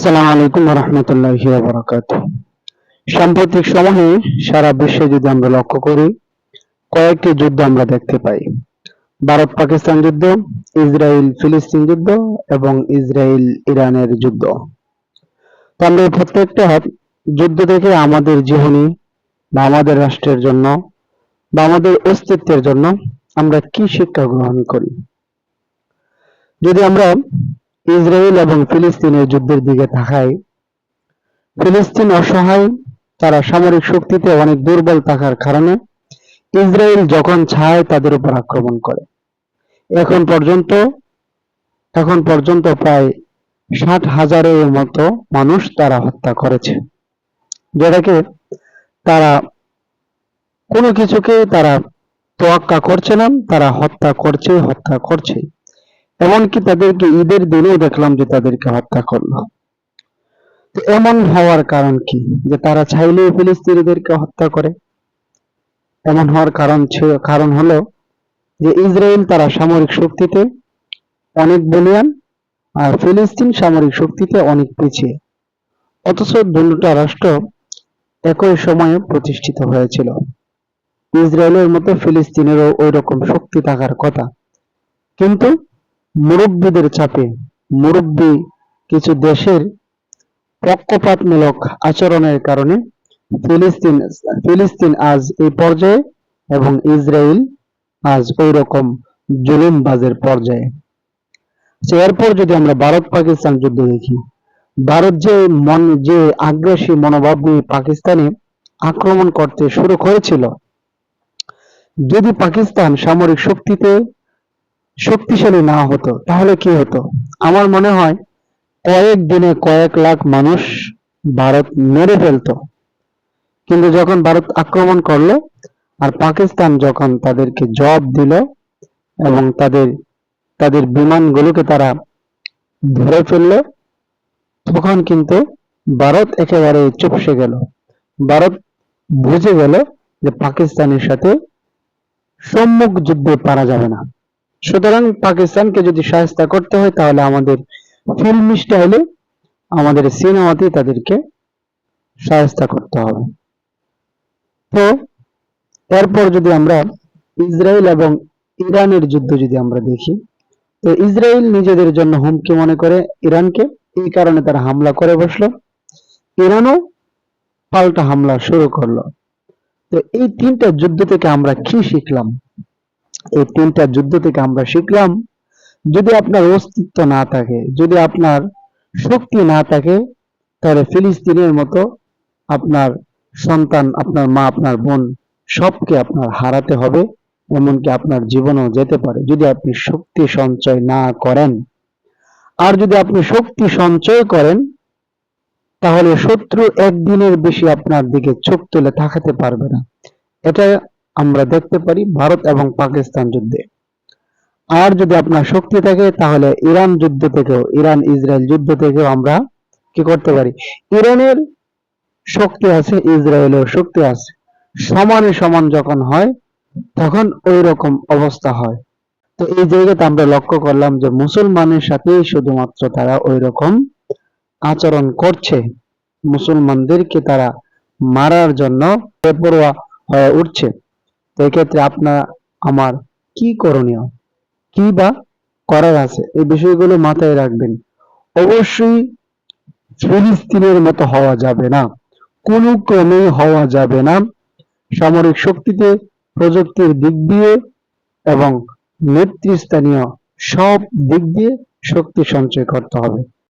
আসসালামু আলাইকুম রহমতুল্লাহি বারাকাত সাম্প্রতিক সময়ে সারা বিশ্বে যদি আমরা লক্ষ্য করি, কয়েকটি যুদ্ধ আমরা দেখতে পাই। ভারত পাকিস্তান যুদ্ধ ইসরায়েল ফিলিস্তিন যুদ্ধ এবং ইসরায়েল ইরানের যুদ্ধ। তো আমরা এই প্রত্যেকটা যুদ্ধ থেকে আমাদের জীবনী বা আমাদের রাষ্ট্রের জন্য বা আমাদের অস্তিত্বের জন্য আমরা কি শিক্ষা গ্রহণ করি? যদি আমরা ইসরায়েল এবং ফিলিস্তিনের যুদ্ধের দিকে তাকাই ফিলিস্তিন অসহায়, তারা সামরিক শক্তিতে অনেক দুর্বল থাকার কারণে ইসরায়েল যখন চায় তাদের উপর আক্রমণ করে। এখন পর্যন্ত এখন পর্যন্ত প্রায় ষাট হাজারের মতো মানুষ তারা হত্যা করেছে। যেটাকে তারা কোনো কিছুকে তারা তোয়াক্কা করছে না, তারা হত্যা করছে হত্যা করছে। এমনকি তাদেরকে ঈদের দিনেও দেখলাম যে তাদেরকে হত্যা করল। তো এমন হওয়ার কারণ কি? যে তারা চাইলে ফিলিস্তিনিদেরকে হত্যা করে। এমন হওয়ার কারণ কারণ হলো যে ইসরায়েল তারা সামরিক শক্তিতে অনেক বলিয়ান আর ফিলিস্তিন সামরিক শক্তিতে অনেক পিছিয়ে। অথচ দুটা রাষ্ট্র একই সময়ে প্রতিষ্ঠিত হয়েছিল। ইসরায়েলের মতো ফিলিস্তিনেরও ওই রকম শক্তি থাকার কথা। কিন্তু মুরব্বীদের চাপে মুরব্বী কিছু দেশের পক্ষপাতমূলক আচরণের কারণে ফিলিস্তিন ফিলিস্তিন আজ এই পর্যায়ে এবং ইসরায়েল আজ ওই রকম জুলুমবাজের পর্যায়ে। এরপর যদি আমরা ভারত পাকিস্তান যুদ্ধ দেখি, ভারত যে মন, যে আগ্রাসী মনোভাব নিয়ে পাকিস্তানে আক্রমণ করতে শুরু করেছিল, যদি পাকিস্তান সামরিক শক্তিতে শক্তিশালী না হতো, তাহলে কি হতো? আমার মনে হয় কয়েক দিনে কয়েক লাখ মানুষ ভারত মেরে ফেলতো। কিন্তু যখন ভারত আক্রমণ করল আর পাকিস্তান যখন তাদেরকে জব দিল এবং তাদের তাদের বিমানগুলোকে তারা ধরে ফেলল, তখন কিন্তু ভারত একেবারে চুপসে গেল। ভারত বুঝে গেল যে পাকিস্তানের সাথে সম্মুখ যুদ্ধে পারা যাবে না। সুতরাং পাকিস্তানকে যদি সাহায্য করতে হয়, তাহলে আমাদের ফিল্ম স্টাইলে আমাদের সিনেমাতে তাদেরকে সাহায্য করতে হবে। তো, এরপর যদি আমরা ইসরায়েল এবং ইরানের যুদ্ধ যদি আমরা দেখি, তো ইসরায়েল নিজেদের জন্য হুমকি মনে করে ইরানকে। এই কারণে তারা হামলা করে বসল। ইরানও পাল্টা হামলা শুরু করল। তো এই তিনটা যুদ্ধ থেকে আমরা কি শিখলাম? এই তিনটা যুদ্ধ থেকে আমরা শিখলাম, যদি আপনার অস্তিত্ব না থাকে, যদি আপনার শক্তি না থাকে, তাহলে ফিলিস্তিনের মতো আপনার সন্তান, আপনার মা, আপনার বোন সবকে আপনার হারাতে হবে, এমনকি আপনার জীবনও যেতে পারে। যদি আপনি শক্তি সঞ্চয় না করেন, আর যদি আপনি শক্তি সঞ্চয় করেন, তাহলে শত্রু একদিনের বেশি আপনার দিকে চোখ তুলে থাকাতে পারবে না। এটা আমরা দেখতে পারি ভারত এবং পাকিস্তান যুদ্ধে। আর যদি আপনার শক্তি থাকে, তাহলে ইরান যুদ্ধ থেকেও, ইরান ইসরায়েল যুদ্ধ থেকেও আমরা কি করতে পারি? ইরানের শক্তি আছে, ইসরায়েলের শক্তি আছে। সমানে সমান যখন হয়, তখন ওই রকম অবস্থা হয়। তো এই জায়গাতে আমরা লক্ষ্য করলাম যে মুসলমানের সাথে শুধুমাত্র তারা ওই রকম আচরণ করছে। মুসলমানদেরকে তারা মারার জন্য বেপরোয়া হয়ে উঠছে। এক্ষেত্রে আপনার, আমার কি করণীয়? কি বা করার আছে? এই বিষয়গুলো মাথায় রাখবেন। অবশ্যই ফিলিস্তিনের মতো হওয়া যাবে না। কোনো ক্রমেই হওয়া যাবে না। সামরিক শক্তিতে প্রযুক্তির দিক দিয়ে এবং নেতৃস্থানীয় সব দিক দিয়ে শক্তি সঞ্চয় করতে হবে।